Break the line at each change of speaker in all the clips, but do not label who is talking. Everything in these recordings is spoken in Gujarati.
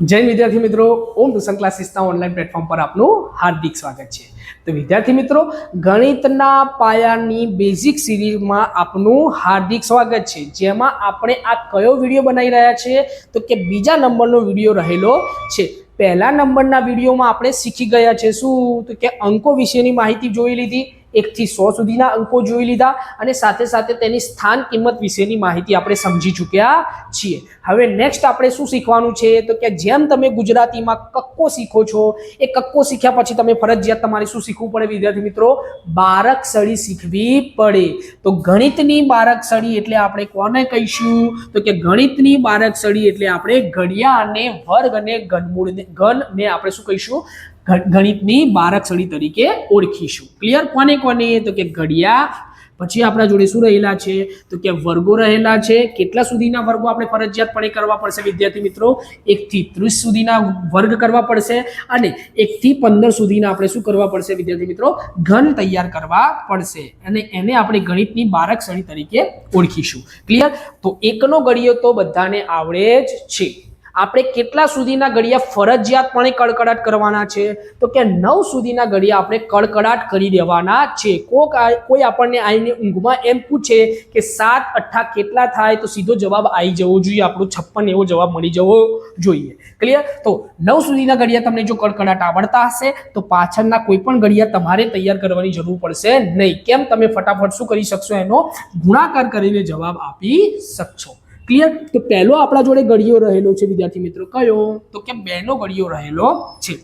જય વિદ્યાર્થી મિત્રો, ઓમ ટ્યુશન ક્લાસીસના ઓનલાઈન પ્લેટફોર્મ પર આપનું હાર્દિક સ્વાગત છે. તો વિદ્યાર્થી મિત્રો, ગણિતના પાયાની બેઝિક સિરીઝમાં આપનું હાર્દિક સ્વાગત છે. જેમાં આપણે આ કયો વીડિયો બનાવી રહ્યા છીએ? તો કે બીજા નંબરનો વીડિયો રહેલો છે. પહેલા નંબરના વિડીયોમાં આપણે શીખી ગયા છે શું? તો કે અંકો વિશેની માહિતી જોઈ લીધી. એકથી સો સુધીના અંકો જોઈ લીધા અને સાથે સાથે તેની સ્થાન કિંમત વિશેની માહિતી આપણે સમજી ચૂક્યા છીએ. હવે નેક્સ્ટ આપણે શું શીખવાનું છે? તો કે જેમ તમે ગુજરાતીમાં કક્કો શીખો છો, એ કક્કો શીખ્યા પછી તમે ફરજિયાત તમારે શું શીખવું પડે વિદ્યાર્થી મિત્રો? બારક સળી શીખવી પડે. તો ગણિતની બારક સળી એટલે આપણે કોને કહીશું? તો કે ગણિતની બારક સળી એટલે આપણે ઘડિયા અને વર્ગ અને ઘનમૂળને ઘનને આપણે શું કહીશું? ગણિતની બારકસળી તરીકે ઓળખીશું. ક્લિયર કોને કોને? તો કે ઘડિયા. પછી આપણા જોડે શું રહેલા છે? તો કે વર્ગો રહેલા છે. કેટલા સુધીના વર્ગો આપણે ફરજિયાતપણે કરવા પડશે વિદ્યાર્થી મિત્રો? એકથી ત્રીસ સુધીના વર્ગ કરવા પડશે અને એકથી પંદર સુધીના આપણે શું કરવા પડશે વિદ્યાર્થી મિત્રો? ઘન તૈયાર કરવા પડશે. અને એને આપણે ગણિતની બારક સળી તરીકે ઓળખીશું. ક્લિયર તો એકનો ગળિયો તો બધાને આવડે જ છે. આપણે કેટલા સુધીના ઘડિયા ફરજિયાતપણે કડકડાટ કરવાના છે? તો કે નવ સુધીના ઘડિયા આપણે કડકડાટ કરી દેવાના છે. કોક કોઈ આપણને આવીને ઊંઘમાં એમ પૂછે કે સાત અઠ્ઠા કેટલા થાય, તો સીધો જવાબ આવી જવો જોઈએ. આપણો છપ્પન એવો જવાબ મળી જવો જોઈએ. ક્લિયર તો નવ સુધીના ઘડિયા તમને જો કડકડાટ આવડતા હશે, તો પાછળના કોઈ પણ ઘડિયા તમારે તૈયાર કરવાની જરૂર પડશે નહીં. કેમ? તમે ફટાફટ શું કરી શકશો? એનો ગુણાકાર કરીને જવાબ આપી શકશો. ક્લિયર તો પહેલો આપણા જોડે ઘડિયો રહેલો છે, વિદ્યાર્થી મિત્રો. કયો? તો કે બેનો ગળિયો રહેલો છે.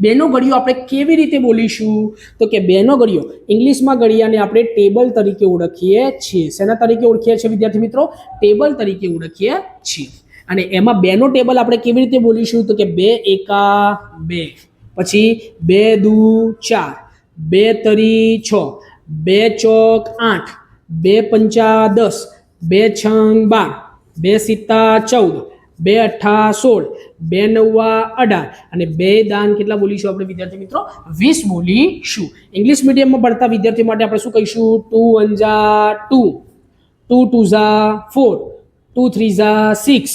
બેનો ગળિયો આપણે કેવી રીતે બોલીશું? તો કે બેનો ગળિયો ઇંગ્લિશમાં ગળિયાને આપણે ટેબલ તરીકે ઓળખીએ છીએ. શેના તરીકે ઓળખીએ છીએ, વિદ્યાર્થી મિત્રો? ટેબલ તરીકે ઓળખીએ છીએ. અને એમાં બેનો ટેબલ આપણે કેવી રીતે બોલીશું? તો કે બે એકા બે. પછી બે દુ ચાર. બે તરી છ. બે ચોક આઠ. બે પંચા દસ. બે છંગ બાર. બે સિત્તા ચૌદ, બે અઠ્ઠા સોળ, બે નવ્વા અઢાર અને બે દાન કેટલા બોલીશું આપણે વિદ્યાર્થી મિત્રો? વીસ બોલીશું. ઇંગ્લિશ મીડિયમમાં ભણતા વિદ્યાર્થી માટે આપણે શું કહીશું? Two one two two two Jha four, two three ઝા સિક્સ,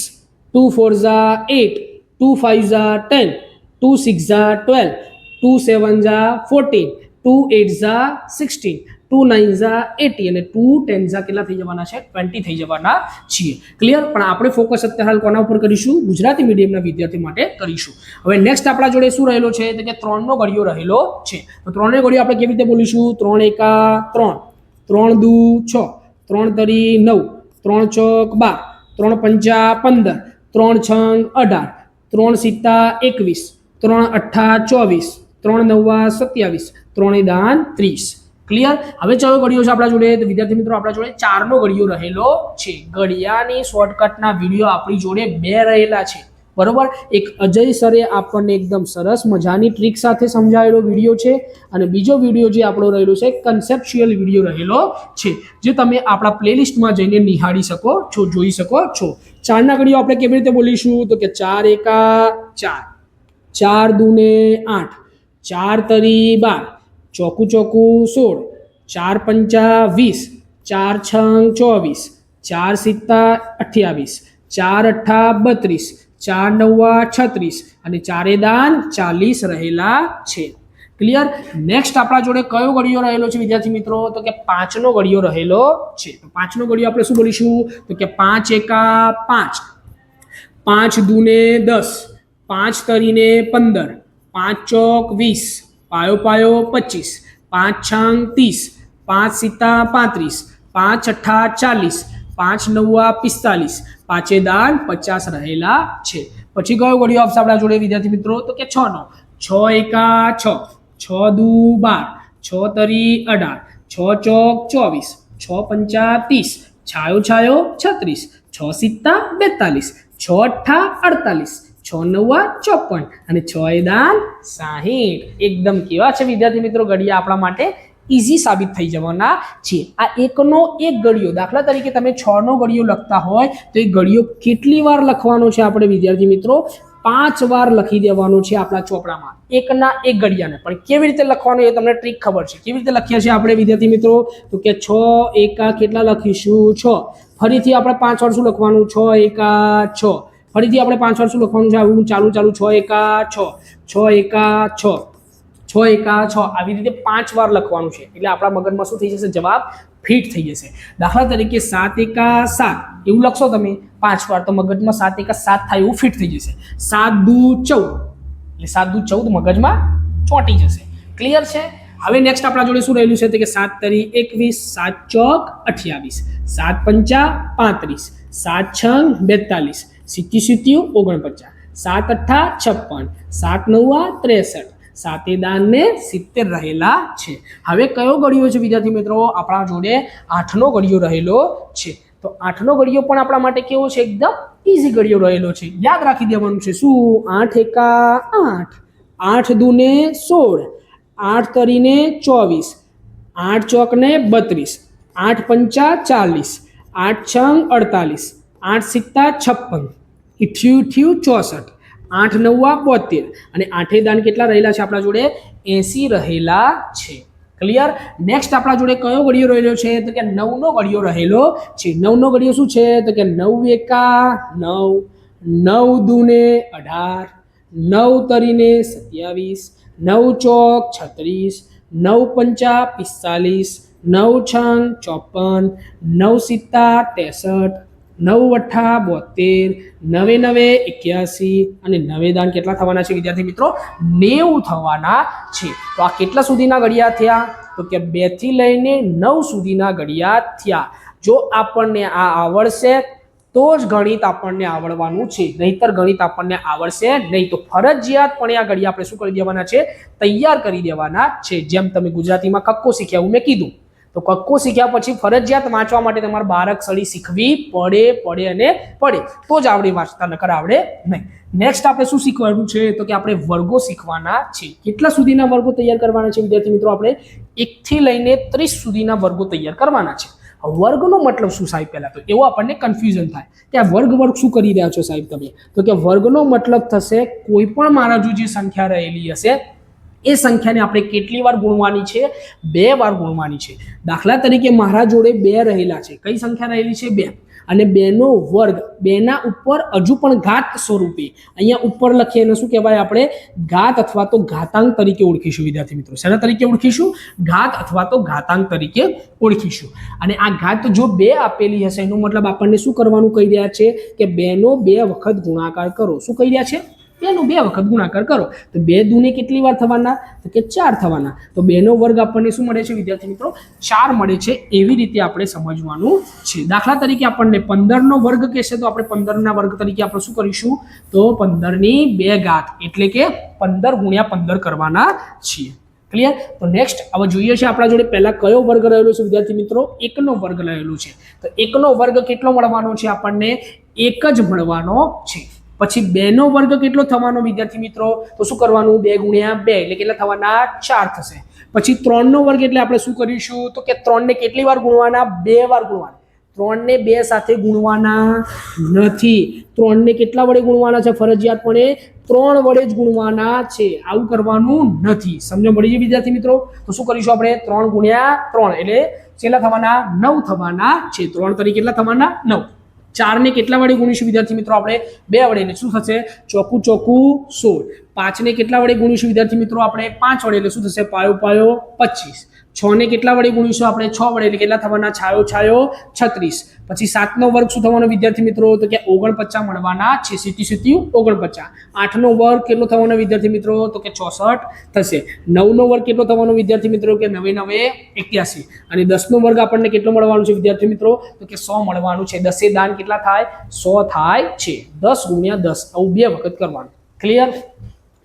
ટુ ફોર ઝા એટ, ટુ ફાઇવ ઝા ટેન, ટુ સિક્સ ઝા ટ્વેલ્વ, ટુ સેવન ઝા ફોર્ટીન, ટુ એટ ઝા સિક્સટીન ટુ નાઇન ઝા એટી અને ટુ ટેન ઝા કેટલા થઈ જવાના છે? ટ્વેન્ટી થઈ જવાના છીએ. ક્લિયર પણ આપણે ફોકસ અત્યારે હાલ કોના ઉપર કરીશું? ગુજરાતી મીડિયમના વિદ્યાર્થી માટે કરીશું. હવે નેક્સ્ટ આપણા જોડે શું રહેલો છે? તો કે ત્રણનો ઘડિયો રહેલો છે. તો ત્રણનો ઘડિયો આપણે કેવી રીતે બોલીશું? ત્રણ એકા ત્રણ. ત્રણ દુ છ. ત્રણ તરી નવ. ત્રણ ચોક બાર. ત્રણ પંચા પંદર. ત્રણ છંગ અઢાર. ત્રણ સિત્તા એકવીસ. ત્રણ અઠ્ઠા ચોવીસ. ત્રણ નવ્વા સત્યાવીસ. ત્રણે દાન ત્રીસ. ક્લિયર હવે ચાલો ઘડિયો છે આપણા જોડે. વિદ્યાર્થી મિત્રો, આપણા જોડે ચારનો ઘડિયો રહેલો છે. ઘડિયાની શોર્ટકટના વીડિયો આપણી જોડે બે રહેલા છે. બરોબર? એક અજય સરે આપણને એકદમ સરસ મજાની ટ્રીક સાથે સમજાવેલો વીડિયો છે અને બીજો વીડિયો જે આપણો રહેલો છે કન્સેપ્ચ્યુઅલ વીડિયો રહેલો છે, જે તમે આપણા પ્લેલિસ્ટમાં જઈને નિહાળી શકો છો, જોઈ શકો છો. ચારના ઘડિયો આપણે કેવી રીતે બોલીશું? તો કે ચાર એકા ચાર. ચાર દુને આઠ. ચાર તરી બાર. ચોકું ચોકું સોળ, ચાર પંચા વીસ, ચાર છંગ ચોવીસ, ચાર સિત્તા અઠ્યાવીસ, ચાર અઠ્ઠા બત્રીસ, ચાર નવ્વા છત્રીસ અને ચારે દાન ચાલીસ રહેલા છે. ક્લિયર નેક્સ્ટ આપણા જોડે કયો ઘડિયો રહેલો છે વિદ્યાર્થી મિત્રો? તો કે પાંચનો ઘડિયો રહેલો છે. તો પાંચનો ઘડિયો આપણે શું બોલીશું? તો કે પાંચ એકા પાંચ. પાંચ દૂને દસ. પાંચ તરીને પંદર. પાંચ ચોક વીસ. પાયો પાયો પચીસ, પાંચ છંગ ત્રીસ, પાંચ સિત્તા પાંત્રીસ, પાંચ અઠ્ઠા ચાલીસ, પાંચ નવ્વા પિસ્તાલીસ, પાંચે દાન પચાસ રહેલા છે. પછી કયો ગળ્યો આપશે આપણા જોડે વિદ્યાર્થી મિત્રો? તો કે છ નો. છ એકા છ છ દુ બાર, છ તરી અઢાર, છ ચોક ચોવીસ, છ પંચા ત્રીસ, છાયો છાયો છત્રીસ, છ સિત્તા બેતાલીસ, છ અઠ્ઠા અડતાલીસ છ નવ્વા ચોપન. અને છ દાન સાહીઠ. એકદમ કેવા છે વિદ્યાર્થી મિત્રો, ઘડિયા આપણા માટે ઇઝી સાબિત થઈ જવાના છે. આ એકનો એક ઘડિયો, દાખલા તરીકે તમે છ નો ઘડિયો લખતા હોય, તો એ ઘડિયો કેટલી વાર લખવાનો છે આપણે વિદ્યાર્થી મિત્રો? પાંચ વાર લખી દેવાનો છે આપણા ચોપડામાં. એકના એક ઘડિયાને. પણ કેવી રીતે લખવાનું એ તમને ટ્રીક ખબર છે. કેવી રીતે લખ્યા છે આપણે વિદ્યાર્થી મિત્રો? તો કે છ, એકા કેટલા લખીશું? છ. ફરીથી આપણે પાંચ વાર શું લખવાનું? છ, એકા, છ. ફરીથી આપણે પાંચ વાર શું લખવાનું છે. આવું ચાલુ ચાલુ છ એકા છ. છ એકા છ. છ એકા છ. આવી રીતે પાંચ વાર લખવાનું છે. એટલે આપણા મગજમાં શું થઈ જશે? જવાબ ફિટ થઈ જશે. દાખલા તરીકે સાત એકા સાત. એવું લખશો તમે. પાંચ વાર તો મગજમાં સાત એકા સાત થાય એવું ફિટ થઈ જશે. સાત દુ ચૌદ. એટલે સાત દુ ચૌદ મગજમાં ચોંટી જશે. ક્લિયર છે? હવે નેક્સ્ટ આપણા જોડે શું રહેલું છે? કે સાત તરી એકવીસ, સાત ચોક અઠ્યાવીસ. સાત પંચા પાંત્રીસ. સાત છ બેતાલીસ. સિત્તી સિત્યું ઓગણપચાસ. સાત અઠ્ઠા છપ્પન. સાત નવ્વા ત્રેસઠ. સાતે દાનને સિત્તેર રહેલા છે. હવે કયો ગળિયો છે વિદ્યાર્થી મિત્રો? આપણા જોડે આઠનો ગળિયો રહેલો છે. તો આઠનો ગળિયો પણ આપણા માટે કેવો છે? એકદમ ઇઝી ગળિયો રહેલો છે. યાદ રાખી દેવાનું છે. શું? આઠ એકા આઠ. આઠ દૂને સોળ. આઠ તરીને ચોવીસ. આઠ ચોકને બત્રીસ. આઠ પંચા ચાલીસ. આઠ છંગ અડતાલીસ. આઠ સિત્તા છપ્પન. ઇઠ્યું થયું ચોસઠ. આઠ નવ્વા બોતેર. અને આઠે દાન કેટલા રહેલા છે આપણા જોડે? એસી રહેલા છે. ક્લિયર નેક્સ્ટ આપણા જોડે કયો ઘડિયો રહેલો છે? તો કે નવનો ઘડિયો રહેલો છે. નવનો ઘડિયો શું છે? તો કે નવ એકા નવ. નવ દુને અઢાર. નવ તરીને સત્યાવીસ. નવ ચોક છત્રીસ. નવ પંચા પિસ્તાલીસ. નવ છંગ ચોપન. નવ સિત્તા ત્રેસઠ નવ અઠ્ઠા બોતેર નવે નવે એક્યાસી અને નવે દાન કેટલા થવાના છે વિદ્યાર્થી મિત્રો? નેવું થવાના છે. તો આ કેટલા સુધીના ઘડિયા થયા? તો કે બેથી લઈને નવ સુધીના ઘડિયા થયા. જો આપણને આ આવડશે, તો જ ગણિત આપણને આવડવાનું છે. નહીતર ગણિત આપણને આવડશે નહીં. તો ફરજિયાતપણે આ ઘડિયા આપણે શું કરી દેવાના છે? તૈયાર કરી દેવાના છે. જેમ તમે ગુજરાતીમાં કક્કો શીખ્યા એવું મેં કીધું. તો કક્કો શીખ્યા પછી ફરજિયાત વાંચવા માટે તમારે બારક સળી શીખવી પડે પડે અને પડે. તો જ આવડે વાંચતા, નકર આવડે નહીં. નેક્સ્ટ આપણે શું શીખવાનું છે? તો કે આપણે વર્ગો શીખવાના છે. કેટલા સુધીના વર્ગો તૈયાર કરવાના છે? વિદ્યાર્થી મિત્રો, આપણે એકથી લઈને ત્રીસ સુધીના વર્ગો તૈયાર કરવાના છે. વર્ગનો મતલબ શું સાહેબ પહેલાં તો? એવું આપણને કન્ફ્યુઝન થાય કે આ વર્ગ વર્ગ શું કરી રહ્યા છો સાહેબ તમે? તો કે વર્ગનો મતલબ થશે કોઈ પણ મારા જો સંખ્યા રહેલી હશે એ સંખ્યાને આપણે કેટલી વાર ગુણવાની છે? બે વાર ગુણવાની છે. દાખલા તરીકે મારા જોડે બે રહેલા છે. કઈ સંખ્યા રહેલી છે? બે. અને બેનો વર્ગ, બેના ઉપર હજુ પણ ઘાત સ્વરૂપે. અહીંયા ઉપર લખીએ એને શું કહેવાય આપણે? ઘાત અથવા તો ઘાતાંક તરીકે ઓળખીશું, વિદ્યાર્થી મિત્રો. શેના તરીકે ઓળખીશું? ઘાત અથવા તો ઘાતાંક તરીકે ઓળખીશું. અને આ ઘાત જો બે આપેલી હશે, એનો મતલબ આપણને શું કરવાનું કહી રહ્યા છે? કે બેનો બે વખત ગુણાકાર કરો. શું કહી રહ્યા છે? બેનો બે વખત ગુણાકાર કરો. તો બે દૂને કેટલી વાર થવાના? તો કે ચાર થવાના. તો બેનો વર્ગ આપણને શું મળે છે વિદ્યાર્થી મિત્રો? ચાર મળે છે. એવી રીતે આપણે સમજવાનું છે. દાખલા તરીકે આપણને પંદરનો વર્ગ કહેશે તો આપણે પંદરના વર્ગ તરીકે આપણે શું કરીશું? તો પંદરની બે ઘાત એટલે કે પંદર ગુણ્યા પંદર કરવાના છીએ. ક્લિયર તો નેક્સ્ટ હવે જોઈએ છે આપણા જોડે પહેલા કયો વર્ગ રહેલો છે વિદ્યાર્થી મિત્રો? એકનો વર્ગ રહેલો છે. તો એકનો વર્ગ કેટલો મળવાનો છે આપણને? એક જ મળવાનો છે. પછી બેનો વર્ગ કેટલો થવાનો વિદ્યાર્થી મિત્રો? તો શું કરવાનું? બે ગુણ્યા બે, એટલે કેટલા થવાના? ચાર થશે. પછી ત્રણનો વર્ગ એટલે આપણે શું કરીશું? તો કે ત્રણને કેટલી વાર ગુણવાના? બે વાર ગુણવાના. ત્રણને બે સાથે ગુણવાના નથી. ત્રણને કેટલા વડે ગુણવાના છે? ફરજિયાતપણે ત્રણ વડે જ ગુણવાના છે. આવું કરવાનું નથી. સમજો મળી છે વિદ્યાર્થી મિત્રો? તો શું કરીશું આપણે? ત્રણ ગુણ્યા ત્રણ, એટલે કેટલા થવાના? નવ થવાના છે. ત્રણ તરીકે કેટલા થવાના? નવ. ચારને કેટલા વડે ગુણીશું? વિદ્યાર્થી મિત્રો, આપણે બે વડે એટલે શું થશે? ચોખ્ખું ચોખ્ખું સોળ. પાંચને કેટલા વડે ગુણીશું? વિદ્યાર્થી મિત્રો, આપણે પાંચ વડે એટલે શું થશે? પાયો પાયો, પચીસ. છ ને કેટલા વડે ગુણીશું આપણે? છ વડે, એટલે કેટલા થવાના? છાયો છાયો, છત્રીસ. પછી સાતનો વર્ગ શું થવાનો વિદ્યાર્થી મિત્રો? તો કે ઓગણપચાસ મળવાના છે સીટી સીટી ઓગણપચાસ. આઠનો વર્ગ કેટલો થવાનો વિદ્યાર્થી મિત્રો? તો કે ચોસઠ થશે. નવનો વર્ગ કેટલો થવાનો વિદ્યાર્થી મિત્રો? કે નવે નવે, એક્યાસી. અને દસનો વર્ગ આપણને કેટલો મળવાનો છે વિદ્યાર્થી મિત્રો? તો કે સો મળવાનું છે. દસે દાન કેટલા થાય? સો થાય છે. દસ ગુણ્યા દસ. આવું બે વખત કરવાનું. ક્લિયર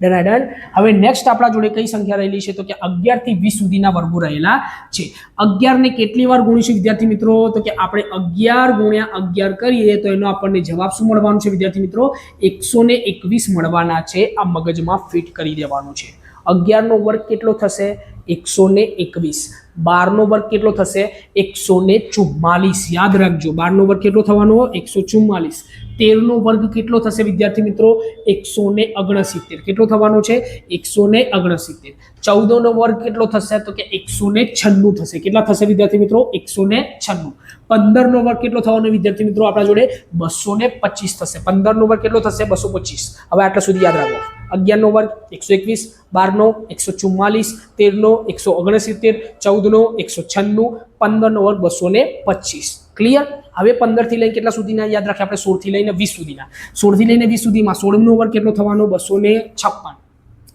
ડન ડન હવે નેક્સ્ટ આપણા જોડે કઈ સંખ્યા રહેલી છે? તો કે અગિયારથી વીસ સુધીના વર્ગો રહેલા છે. અગિયારને કેટલી વાર ગુણીશું વિદ્યાર્થી મિત્રો? તો કે આપણે અગિયાર ગુણ્યા અગિયાર કરીએ તો એનો આપણને જવાબ શું મળવાનો છે વિદ્યાર્થી મિત્રો? એકસો ને એકવીસ મળવાના છે. આ મગજમાં ફિટ કરી દેવાનું છે. અગિયારનો વર્ગ કેટલો થશે? એકસો ને એકવીસ. બારનો વર્ગ કેટલો થશે? એકસો ને ચુમ્માલીસ. યાદ રાખજો, બારનો વર્ગ કેટલો થવાનો? એકસો ચુમ્માલીસ. તેરનો વર્ગ કેટલો થશે વિદ્યાર્થી મિત્રો? એકસો ને ઓગણસિત્તેર. કેટલો થવાનો છે? એકસો ને ઓગણસિત્તેર. ચૌદનો વર્ગ કેટલો થશે? તો કે એકસો ને છન્નું થશે. કેટલા થશે વિદ્યાર્થી મિત્રો? એકસો ને છન્નું. પંદરનો વર્ગ કેટલો થવાનો વિદ્યાર્થી મિત્રો? આપણા જોડે બસો ને પચીસ થશે. પંદરનો વર્ગ કેટલો થશે? બસો પચીસ. હવે આટલા સુધી યાદ રાખો. અગિયારનો વર્ગ એકસો એકવીસ, બારનો એકસો ચુમ્માલીસ, તેરનો એકસો ઓગણસિત્તેર ચૌદનો, એકસો છન્નું, પંદરનો વર્ગ બસો ને પચીસ. ક્લિયર હવે પંદરથી લઈને કેટલા સુધીના? યાદ રાખીએ આપણે સોળથી લઈને વીસ સુધીના. સોળથી લઈને વીસ સુધીમાં સોળનો વર્ગ કેટલો થવાનો? બસો ને છપ્પન.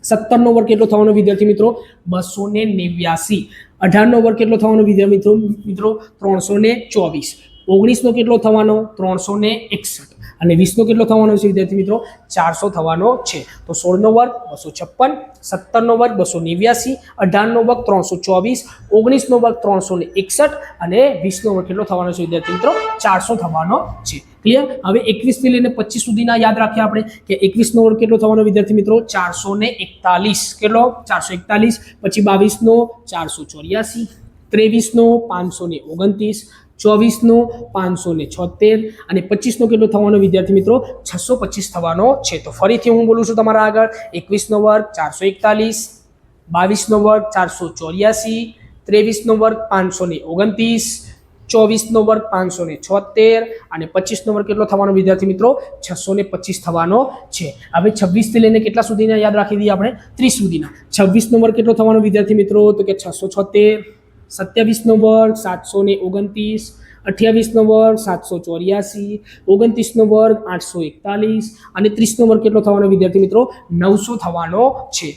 સત્તરનો વર્ગ કેટલો થવાનો વિદ્યાર્થી મિત્રો? બસો ને નેવ્યાસી. અઢારનો વર્ગ કેટલો થવાનો વિદ્યાર્થી મિત્રો? મિત્રો, ત્રણસો ને ચોવીસ. ઓગણીસનો કેટલો થવાનો? ત્રણસો ને એકસઠ. અને વીસનો કેટલો થવાનો છે, વિદ્યાર્થી મિત્રો? ચારસો થવાનો છે. તો સોળનો વર્ગ બસો છપ્પન, સત્તરનો વર્ગ બસો નેવ્યાસી, અઢારનો વર્ગ ત્રણસો ચોવીસ, ઓગણીસનો વર્ગ ત્રણસો ને એકસઠ અને વીસનો વર્ગ કેટલો થવાનો છે, વિદ્યાર્થી મિત્રો? ચારસો થવાનો છે. ક્લિયર હવે એકવીસથી લઈને પચીસ સુધીના યાદ રાખીએ આપણે કે એકવીસનો વર્ગ કેટલો થવાનો, વિદ્યાર્થી મિત્રો? ચારસો ને એકતાલીસ. કેટલો? ચારસો એકતાલીસ. પછી બાવીસનો ચારસો ચોર્યાસી. ત્રેવીસનો પાંચસો ને ઓગણત્રીસ. ચોવીસનો પાંચસો ને છોતેર અને પચીસનો કેટલો થવાનો વિદ્યાર્થી મિત્રો? છસો પચીસ થવાનો છે. તો ફરીથી હું બોલું છું તમારા આગળ. એકવીસનો વર્ગ ચારસો એકતાલીસ, બાવીસનો વર્ગ ચારસો ચોર્યાસી, ત્રેવીસનો વર્ગ પાંચસો ને ઓગણત્રીસ, ચોવીસનો વર્ગ પાંચસો ને છોતેર અને પચીસનો વર્ગ કેટલો થવાનો વિદ્યાર્થી મિત્રો? છસો ને પચીસ થવાનો છે. હવે છવ્વીસથી લઈને કેટલા સુધીના યાદ રાખી દઈએ આપણે? ત્રીસ સુધીના. છવ્વીસનો વર્ગ કેટલો થવાનો વિદ્યાર્થી મિત્રો? તો કે છસો છોતેર સત્યાવીસનો વર્ગ સાતસો ને ઓગણત્રીસ. અઠ્યાવીસનો વર્ગ સાતસો ચોર્યાસી. ઓગણત્રીસનો વર્ગ આઠસો એકતાલીસ. અને ત્રીસનો વર્ગ કેટલો થવાનો વિદ્યાર્થી મિત્રો? નવસો થવાનો છે.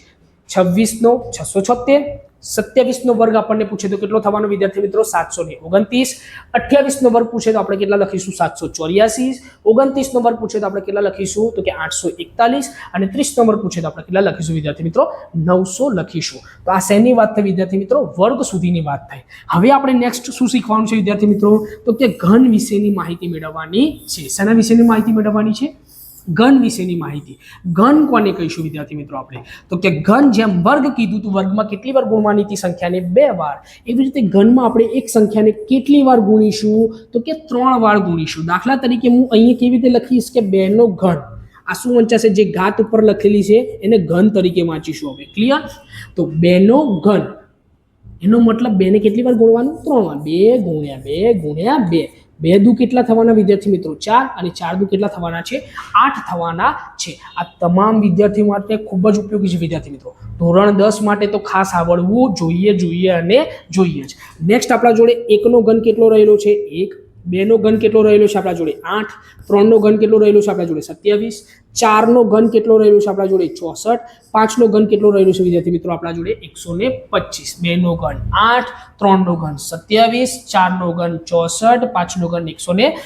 છવ્વીસનો છસો છોતેર સત્યાવીસનો વર્ગ આપણને પૂછે તો કેટલો થવાનો? વિદ્યાર્થી મિત્રો, સાતસો ને ઓગણત્રીસ. અઠ્યાવીસનો વર્ગ પૂછે તો આપણે કેટલા લખીશું? સાતસો ચોર્યાસી. ઓગણત્રીસનો વર્ગ પૂછે તો આપણે કેટલા લખીશું? તો કે આઠસો એકતાલીસ. અને ત્રીસનો વર્ગ પૂછે તો આપણે કેટલા લખીશું? વિદ્યાર્થી મિત્રો, નવસો લખીશું. તો આ શેની વાત થઈ વિદ્યાર્થી મિત્રો? વર્ગ સુધીની વાત થઈ. હવે આપણે નેક્સ્ટ શું શીખવાનું છે વિદ્યાર્થી મિત્રો? તો કે ઘન વિશેની માહિતી મેળવવાની છે. શેના વિશેની માહિતી મેળવવાની છે? ઘન વિશેની માહિતી. ઘન કોને કહીશું વિદ્યાર્થી મિત્રો આપણે? તો કે ઘન જેમ વર્ગ કીધું તું, વર્ગમાં કેટલી વાર ગુણવાની હતી? સંખ્યાને બે વાર. એવી રીતે ઘનમાં આપણે એક સંખ્યાને કેટલી વાર ગુણીશું? તો કે ત્રણ વાર ગુણીશું. દાખલા તરીકે હું અહીંયા કેવી રીતે લખીશ કે બેનો ઘન. આ શું વંચાશે? જે ઘાત ઉપર લખેલી છે, એને ઘન તરીકે વાંચીશું હવે. ક્લિયર તો બેનો ઘન. એનો મતલબ બેને કેટલી વાર ગુણવાનું? ત્રણ વાર. બે ગુણ્યા બે ગુણ્યા બે. બે દુ કેટલા થવાના વિદ્યાર્થી મિત્રો? ચાર અને ચાર દુ કેટલા થવાના છે? આઠ થવાના છે. આ તમામ વિદ્યાર્થીઓ માટે ખૂબ જ ઉપયોગી છે વિદ્યાર્થી મિત્રો. ધોરણ દસ માટે તો ખાસ આવડવું જોઈએ જોઈએ અને જોઈએ જ. નેક્સ્ટ આપણા જોડે એકનો ઘન કેટલો રહેલો છે? એક બેનો ઘન કેટલો રહેલો છે આપણા જોડે? આઠ. ત્રણનો ઘન કેટલો રહેલો છે આપણા જોડે? સત્યાવીસ. ચારનો ઘન કેટલો રહેલો છે આપણા જોડે? ચોસઠ. પાંચનો ઘન કેટલો રહેલો છે વિદ્યાર્થી મિત્રો આપણા જોડે? એકસો ને પચીસ. બેનો ઘન આઠ, ત્રણનો ઘન સત્યાવીસ, ચારનો ઘન ચોસઠ, પાંચનો ઘન એકસો ને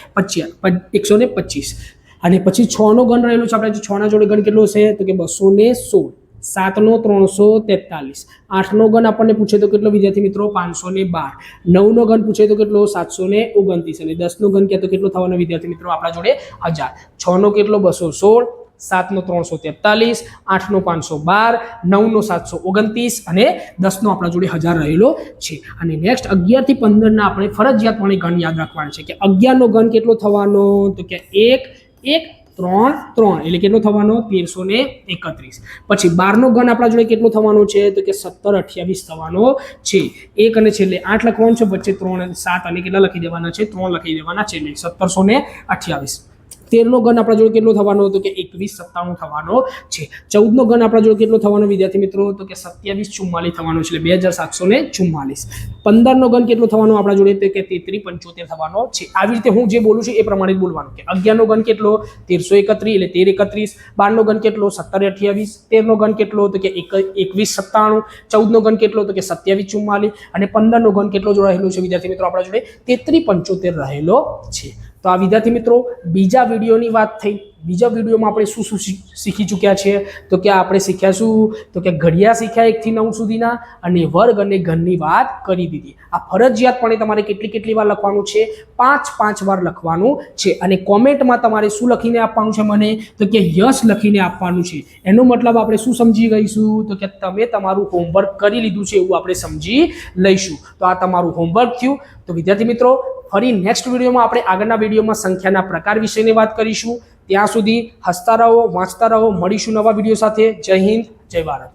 એકસો ને પચીસ. અને પછી છનો ઘન રહેલો છે આપણા છના જોડે ઘન કેટલો છે તો કે બસો ને સોળ. સાતનો ત્રણસો તેતાલીસ. આઠનો ગણ આપણને પૂછે તો કેટલો? વિદ્યાર્થી મિત્રો, પાંચસો ને બાર. નવનો ગણ પૂછે તો કેટલો? સાતસો ને ઓગણત્રીસ. અને દસનો ગણ કહે તો કેટલો થવાનો? વિદ્યાર્થી મિત્રો, આપણા જોડે હજાર. છનો કેટલો? બસો સોળ. સાતનો ત્રણસો તેતાલીસ. આઠનો પાંચસો બાર. નવનો સાતસો ઓગણત્રીસ. અને દસનો આપણા જોડે હજાર રહેલો છે. અને નેક્સ્ટ અગિયારથી પંદરના આપણે ફરજિયાતપણે ગણ યાદ રાખવાના છે કે અગિયારનો ઘન કેટલો થવાનો? તો કે એક એક ત્રણ ત્રણ. એટલે કેટલો થવાનો? તેરસો ને એકત્રીસ. પછી બારનો ઘન આપણા જોડે કેટલો થવાનો છે? તો કે સત્તર અઠ્યાવીસ થવાનો છે. એક અને છેલ્લે આઠ લખવાનું છે. વચ્ચે ત્રણ, સાત અને કેટલા લખી દેવાના છે? ત્રણ લખી દેવાના છે. એટલે સત્તરસો ને અઠ્યાવીસ. તેરનો ઘન આપણા જોડે કેટલો થવાનો હતો કે એકવીસ સત્તાણું થવાનો છે. ચૌદનો ઘન આપણા જોડે કેટલો થવાનો વિદ્યાર્થી મિત્રો? તો કે સત્યાવીસ ચુમ્માલીસ થવાનો છે, એટલે બે હજાર સાતસો ને ચુમ્માલીસ. પંદરનો ઘન કેટલો થવાનો આપણા જોડે? તો કે તેત્રીસ પંચોતેર થવાનો છે. આવી રીતે હું જે બોલું છું એ પ્રમાણે જ બોલવાનું કે અગિયારનો ઘન કેટલો? તેરસો એકત્રીસ, એટલે તેર એકત્રીસ. બારનો ઘન કેટલો? સત્તર અઠ્યાવીસ. તેરનો ઘન કેટલો? તો કે એક એકવીસ સત્તાણું. ચૌદનો ઘન કેટલો? તો કે સત્યાવીસ ચુમ્માલીસ. અને પંદરનો ઘન કેટલો જો રહેલો છે વિદ્યાર્થી મિત્રો આપણા જોડે? તેત્રીસ પંચોતેર રહેલો છે. તો આ વિદ્યાર્થી મિત્રો, બીજા વિડીયોની વાત થઈ. બીજા વિડીયોમાં આપણે શું શું શીખી ચૂક્યા છીએ? તો કે આપણે શીખ્યા શું તો કે ઘડિયા શીખ્યા એકથી નવ સુધીના અને વર્ગ અને ઘનની વાત કરી દીધી. આ ફરજિયાતપણે તમારે કેટલી કેટલી વાર લખવાનું છે? પાંચ પાંચ વાર લખવાનું છે. અને કોમેન્ટમાં તમારે શું લખીને આપવાનું છે મને? તો કે યશ લખીને આપવાનું છે. એનો મતલબ આપણે શું સમજી ગઈશું? તો કે તમે તમારું હોમવર્ક કરી લીધું છે એવું આપણે સમજી લઈશું. તો આ તમારું હોમવર્ક થયું. તો વિદ્યાર્થી મિત્રો ફરી નેક્સ્ટ વિડીયોમાં આપણે આગળના વિડીયોમાં સંખ્યાના પ્રકાર વિશેની વાત કરીશું. ત્યાં સુધી હસતા રહો, વાંચતા રહો, મળીશું નવા વીડિયો સાથે. જય હિન્દ, જય ભારત.